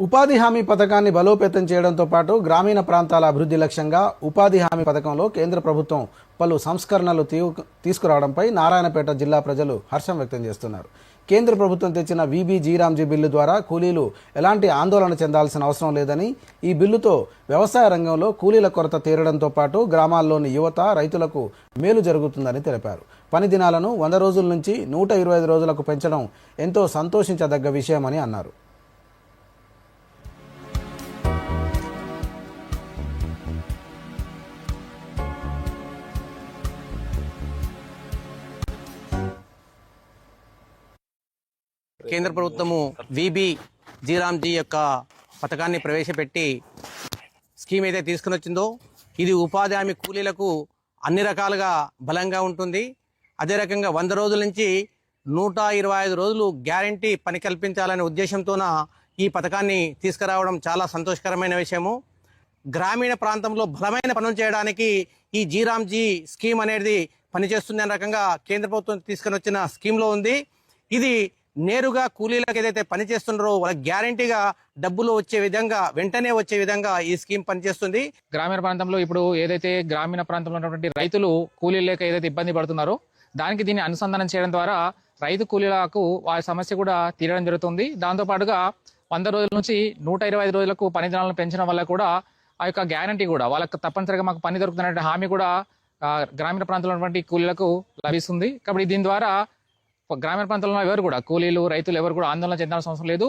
ఉపాధి హామీ పథకాన్ని బలోపేతం చేయడంతో పాటు గ్రామీణ ప్రాంతాల అభివృద్ధి లక్ష్యంగా ఉపాధి హామీ పథకంలో కేంద్ర ప్రభుత్వం పలు సంస్కరణలు తీ- తీసుకురావడంపై నారాయణపేట జిల్లా ప్రజలు హర్షం వ్యక్తం చేస్తున్నారు. కేంద్ర ప్రభుత్వం తెచ్చిన వీబీ జీరాంజీ బిల్లు ద్వారా కూలీలు ఎలాంటి ఆందోళన చెందాల్సిన అవసరం లేదని ఈ బిల్లుతో వ్యవసాయ రంగంలో కూలీల కొరత తీరడంతో పాటు గ్రామాల్లోని యువత రైతులకు మేలు జరుగుతుందని తెలిపారు. పని దినాలను వంద రోజుల నుంచి నూట ఇరవై ఐదు రోజులకు పెంచడం ఎంతో సంతోషించదగ్గ విషయమని అన్నారు. కేంద్ర ప్రభుత్వము విబి జీరామ్జీ యొక్క పథకాన్ని ప్రవేశపెట్టి స్కీమ్ అయితే తీసుకుని వచ్చిందో ఇది ఉపాధి హామీ కూలీలకు అన్ని రకాలుగా బలంగా ఉంటుంది. అదే రకంగా వంద రోజుల నుంచి నూట ఇరవై ఐదు రోజులు గ్యారంటీ పని కల్పించాలనే ఉద్దేశంతోన ఈ పథకాన్ని తీసుకురావడం చాలా సంతోషకరమైన విషయము. గ్రామీణ ప్రాంతంలో బలమైన పనులు చేయడానికి ఈ జీరామ్జీ స్కీమ్ అనేది పనిచేస్తుంది అనే రకంగా కేంద్ర ప్రభుత్వం తీసుకొని వచ్చిన స్కీమ్లో ఉంది. ఇది నేరుగా కూలీలకు ఏదైతే పనిచేస్తున్నారో వాళ్ళకి గ్యారంటీగా డబ్బులు వచ్చే విధంగా వెంటనే వచ్చే విధంగా ఈ స్కీమ్ పనిచేస్తుంది. గ్రామీణ ప్రాంతంలో ఇప్పుడు ఏదైతే గ్రామీణ ప్రాంతంలో ఉన్నటువంటి రైతులు కూలీలు లేక ఏదైతే ఇబ్బంది పడుతున్నారో దానికి దీన్ని అనుసంధానం చేయడం ద్వారా రైతు కూలీలకు వారి సమస్య కూడా తీరడం జరుగుతుంది. దాంతో పాటుగా వంద రోజుల నుంచి నూట ఇరవై ఐదు రోజులకు పని దినాలను పెంచడం వల్ల కూడా ఆ యొక్క గ్యారంటీ కూడా వాళ్ళకు తప్పనిసరిగా మాకు పని దొరుకుతున్న హామీ కూడా గ్రామీణ ప్రాంతంలో ఉన్నటువంటి కూలీలకు లభిస్తుంది. కాబట్టి దీని ద్వారా గ్రామీణ ప్రాంతంలో ఎవరు కూడా కూలీలు రైతులు ఎవరు కూడా ఆందోళన చెందాల్సిన అవసరం లేదు.